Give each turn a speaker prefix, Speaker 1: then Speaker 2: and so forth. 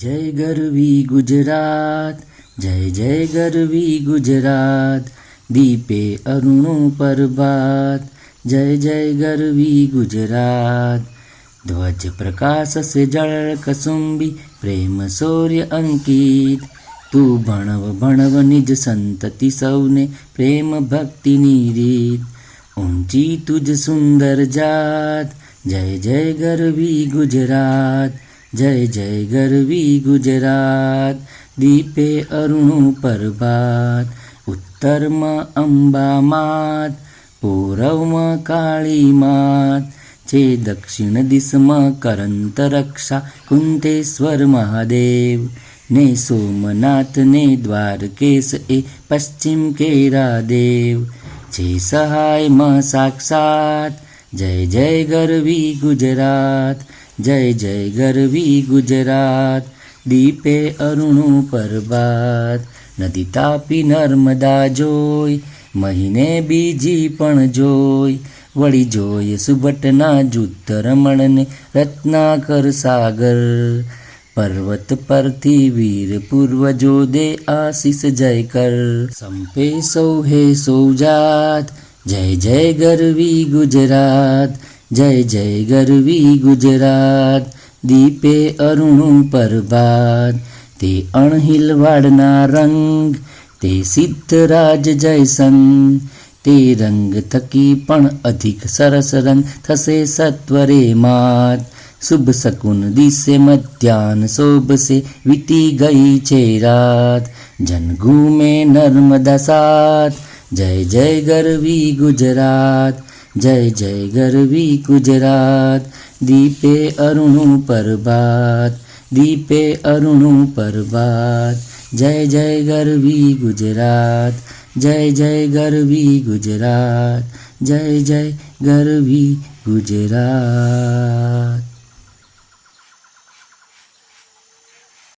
Speaker 1: જય ગરવી ગુજરાત જય જય ગરવી ગુજરાત દીપે અરુણો પ્રભાત જય જય ગરવી ગુજરાત ધ્વજ પ્રકાશ સે જળ કસુંબી પ્રેમ શૌર્ય અંકિત તું ભણવ ભણવ નિજ સંતતિ સૌને પ્રેમ ભક્તિની રીત ઊંચી તુજ સુંદર જાત જય જય ગરવી ગુજરાત જય જય ગરવી ગુજરાત, દીપે અરુણું પ્રભાત, ઉત્તરમાં અંબા માત પૂર્વમાં કાળી માત છે દક્ષિણ દિશમાં કરંત રક્ષા કુંતેશ્વર મહાદેવ, ને સોમનાથ ને દ્વારકેશ એ પશ્ચિમ કેરા દેવ છે સહાયમાં સાક્ષાત, જય જય ગરવી ગુજરાત જય જય ગરવી ગુજરાત, દીપે અરુણું પરબાત. નદી તાપી નર્મદા જોઈ, મહિને બીજી પણ જોઈ. વળી જોઈ સુબટના જુદ્ધ રમણને રત્નાકર સાગર. પર્વત પરથી વીર પૂર્વજો દે આશીષ જય કર સંપે સૌ હે સૌ જાત જય જય ગરવી ગુજરાત. જય જય ગરવી ગુજરાત દીપે અરુણું પ્રભાત તે અણહિલવાડના રંગ તે સિદ્ધરાજ જયસંગ તે રંગ થકી પણ અધિક સરસ રંગ થશે સત્વરે માત શુભ શકુન દિશે મધ્યાન શોભશે વીતી ગઈ છે રાત જનગુમે નર્મદા સાત જય જય ગરવી ગુજરાત जय जय गरवी गुजरात। दीपे अरुणु पर्वत दीपे अरुणु पर्वत जय जय गरवी गुजरात। जय जय गरवी गुजरात। जय जय गरवी गुजरात।